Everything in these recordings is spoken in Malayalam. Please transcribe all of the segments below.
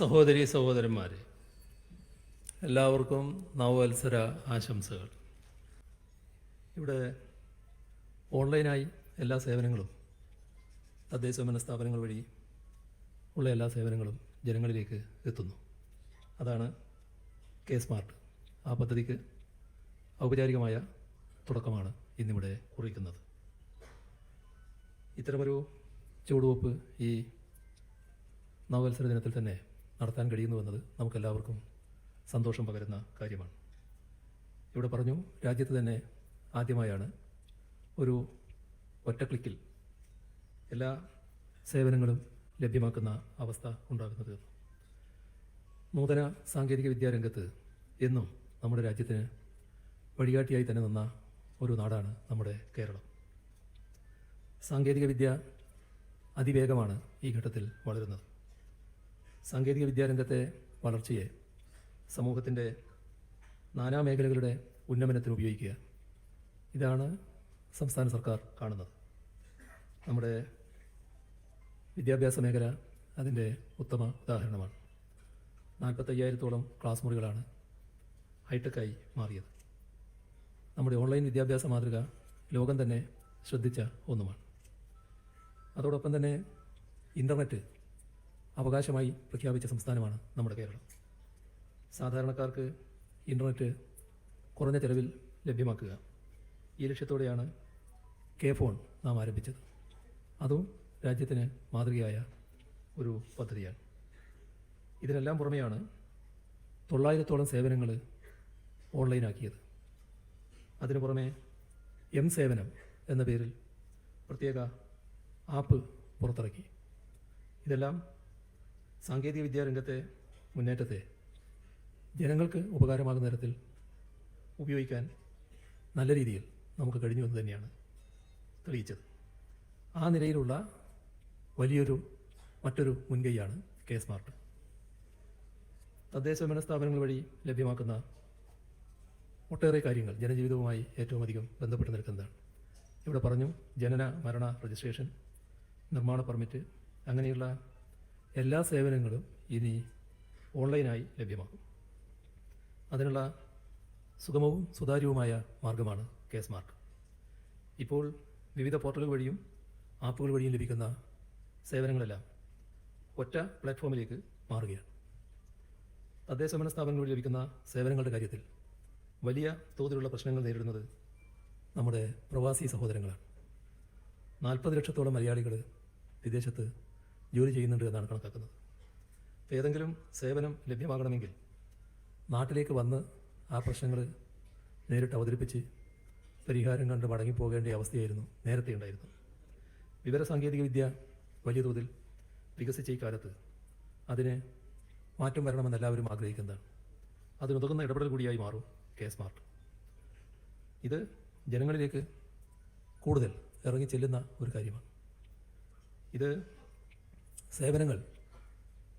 സഹോദരി സഹോദരന്മാരെ എല്ലാവർക്കും നവവത്സര ആശംസകൾ. ഇവിടെ ഓൺലൈനായി എല്ലാ സേവനങ്ങളും തദ്ദേശഭരണ സ്ഥാപനങ്ങൾ വഴി ഉള്ള എല്ലാ സേവനങ്ങളും ജനങ്ങളിലേക്ക് എത്തുന്നു. അതാണ് കെ സ്മാർട്ട്. ആ പദ്ധതിക്ക് ഔപചാരികമായ തുടക്കമാണ് ഇന്നിവിടെ കുറിക്കുന്നത്. ഇത്തരമൊരു ചുവടുവെപ്പ് ഈ നവവത്സര ദിനത്തിൽ തന്നെ നടത്താൻ കഴിയുന്നുവെന്നത് നമുക്കെല്ലാവർക്കും സന്തോഷം പകരുന്ന കാര്യമാണ്. ഇവിടെ പറഞ്ഞു രാജ്യത്ത് തന്നെ ആദ്യമായാണ് ഒരു ഒറ്റ ക്ലിക്കിൽ എല്ലാ സേവനങ്ങളും ലഭ്യമാക്കുന്ന അവസ്ഥ ഉണ്ടാകുന്നത്. നൂതന സാങ്കേതിക വിദ്യാരംഗത്ത് എന്നും നമ്മുടെ രാജ്യത്തിന് വഴികാട്ടിയായി തന്നെ നിന്ന ഒരു നാടാണ് നമ്മുടെ കേരളം. സാങ്കേതികവിദ്യ അതിവേഗമാണ് ഈ ഘട്ടത്തിൽ വളരുന്നത്. സാങ്കേതിക വിദ്യാരംഗത്തെ വളർച്ചയെ സമൂഹത്തിന്റെ നാനാ മേഖലകളുടെ ഉന്നമനത്തിന് ഉപയോഗിക്കുക. ഇതാണ് സംസ്ഥാന സർക്കാർ കാണുന്നത്. നമ്മുടെ വിദ്യാഭ്യാസ മേഖല അതിന്റെ ഉത്തമ ഉദാഹരണമാണ്. നാൽപ്പത്തയ്യായിരത്തോളം ക്ലാസ് മുറികളാണ് ഹൈടെക്കായി മാറിയത്. നമ്മുടെ ഓൺലൈൻ വിദ്യാഭ്യാസ മാതൃക ലോകം തന്നെ ശ്രദ്ധിച്ച ഒന്നുമാണ്. അതോടൊപ്പം തന്നെ ഇന്റർനെറ്റ് അവകാശമായി പ്രഖ്യാപിച്ച സംസ്ഥാനമാണ് നമ്മുടെ കേരളം. സാധാരണക്കാർക്ക് ഇന്റർനെറ്റ് കുറഞ്ഞ ചെലവിൽ ലഭ്യമാക്കുക. ഈ ലക്ഷ്യത്തോടെയാണ് കെ ഫോൺ നാം ആരംഭിച്ചത്. അതും രാജ്യത്തിന് മാതൃകയായ ഒരു പദ്ധതിയാണ്. ഇതിനെല്ലാം പുറമെയാണ് തൊള്ളായിരത്തോളം സേവനങ്ങൾ ഓൺലൈനാക്കിയത്. അതിനു പുറമെ എം സേവനം എന്ന പേരിൽ പ്രത്യേക ആപ്പ് പുറത്തിറക്കി. ഇതെല്ലാം സാങ്കേതിക വിദ്യാരംഗത്തെ മുന്നേറ്റത്തെ ജനങ്ങൾക്ക് ഉപകാരമാകുന്ന തരത്തിൽ ഉപയോഗിക്കാൻ നല്ല രീതിയിൽ നമുക്ക് കഴിഞ്ഞു എന്ന് തന്നെയാണ് തെളിയിച്ചത്. ആ നിലയിലുള്ള വലിയൊരു മറ്റൊരു മുൻകൈയാണ് കെ സ്മാർട്ട്. തദ്ദേശഭരണ സ്ഥാപനങ്ങൾ വഴി ലഭ്യമാക്കുന്ന ഒട്ടേറെ കാര്യങ്ങൾ ജനജീവിതവുമായി ഏറ്റവും അധികം ബന്ധപ്പെട്ട് നിൽക്കുന്നതാണ് ഇവിടെ പറഞ്ഞു ജനന മരണ രജിസ്ട്രേഷൻ നിർമ്മാണ പെർമിറ്റ് അങ്ങനെയുള്ള എല്ലാ സേവനങ്ങളും ഇനി ഓൺലൈനായി ലഭ്യമാകും അതിനുള്ള സുഗമവും സുതാര്യവുമായ മാർഗമാണ് കെ സ്മാർട്ട് ഇപ്പോൾ വിവിധ പോർട്ടലുകൾ വഴിയും ആപ്പുകൾ വഴിയും ലഭിക്കുന്ന സേവനങ്ങളെല്ലാം ഒറ്റ പ്ലാറ്റ്ഫോമിലേക്ക് മാറുകയാണ്. തദ്ദേശഭരണ സ്ഥാപനങ്ങൾ വഴി ലഭിക്കുന്ന സേവനങ്ങളുടെ കാര്യത്തിൽ വലിയ തോതിലുള്ള പ്രശ്നങ്ങൾ നേരിടുന്നത് നമ്മുടെ പ്രവാസി സഹോദരങ്ങളാണ്. നാൽപ്പത് ലക്ഷത്തോളം മലയാളികൾ വിദേശത്ത് ജോലി ചെയ്യുന്നുണ്ട് എന്നാണ് കണക്കാക്കുന്നത്. അപ്പോൾ ഏതെങ്കിലും സേവനം ലഭ്യമാകണമെങ്കിൽ നാട്ടിലേക്ക് വന്ന് ആ പ്രശ്നങ്ങൾ നേരിട്ട് അവതരിപ്പിച്ച് പരിഹാരം കണ്ട് മടങ്ങിപ്പോകേണ്ട അവസ്ഥയായിരുന്നു നേരത്തെ ഉണ്ടായിരുന്നു വിവരസാങ്കേതിക വിദ്യ വലിയ തോതിൽ വികസിച്ച ഈ കാലത്ത് അതിന് മാറ്റം വരണമെന്ന് എല്ലാവരും ആഗ്രഹിക്കുന്നതാണ്. അതിനുതകുന്ന ഇടപെടൽ കൂടിയായി മാറും കെ സ്മാർട്ട്. ഇത് ജനങ്ങളിലേക്ക് കൂടുതൽ ഇറങ്ങി ചെല്ലുന്ന ഒരു കാര്യമാണ്. ഇത് സേവനങ്ങൾ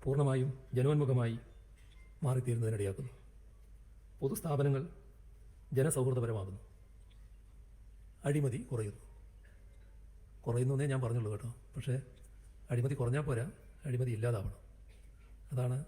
പൂർണമായും ജനോന്മുഖമായി മാറിത്തീരുന്നതിനിടയാക്കുന്നു പൊതുസ്ഥാപനങ്ങൾ ജനസൗഹൃദപരമാകുന്നു. അഴിമതി കുറയുന്നു. കുറയുന്നു എന്നേ ഞാൻ പറഞ്ഞുള്ളൂ കേട്ടോ. പക്ഷേ അഴിമതി കുറഞ്ഞാൽ പോരാ. അഴിമതി ഇല്ലാതാവണം. അതാണ്